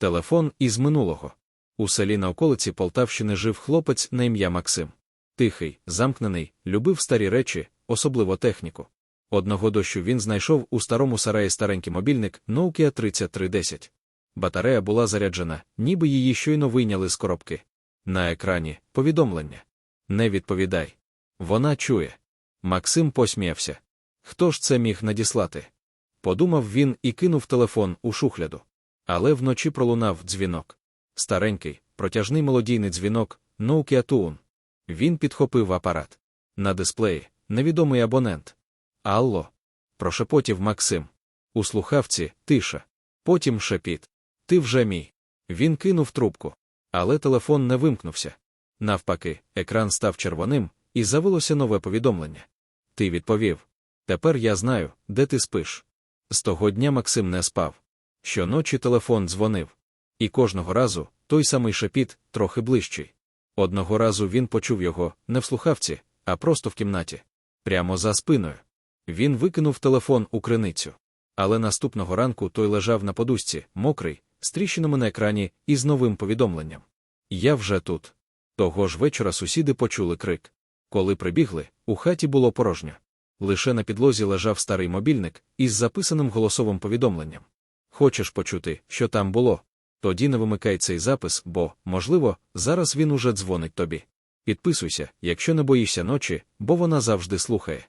Телефон із минулого. У селі на околиці Полтавщини жив хлопець на ім'я Максим. Тихий, замкнений, любив старі речі, особливо техніку. Одного дощу він знайшов у старому сараї старенький мобільник Nokia 3310. Батарея була заряджена, ніби її щойно вийняли з коробки. На екрані повідомлення. Не відповідай. Вона чує. Максим посміявся. Хто ж це міг надіслати? Подумав він і кинув телефон у шухляду. Але вночі пролунав дзвінок. Старенький, протяжний молодійний дзвінок, Nokia. Він підхопив апарат. На дисплеї невідомий абонент. Алло. Прошепотів Максим. У слухавці тиша. Потім шепіт. Ти вже мій. Він кинув трубку. Але телефон не вимкнувся. Навпаки, екран став червоним, і завелося нове повідомлення. Ти відповів. Тепер я знаю, де ти спиш. З того дня Максим не спав. Щоночі телефон дзвонив. І кожного разу той самий шепіт, трохи ближчий. Одного разу він почув його не в слухавці, а просто в кімнаті. Прямо за спиною. Він викинув телефон у криницю. Але наступного ранку той лежав на подушці, мокрий, з тріщинами на екрані і з новим повідомленням. Я вже тут. Того ж вечора сусіди почули крик. Коли прибігли, у хаті було порожньо. Лише на підлозі лежав старий мобільник із записаним голосовим повідомленням. Хочеш почути, що там було? Тоді не вимикай цей запис, бо, можливо, зараз він уже дзвонить тобі. Підписуйся, якщо не боїшся ночі, бо вона завжди слухає.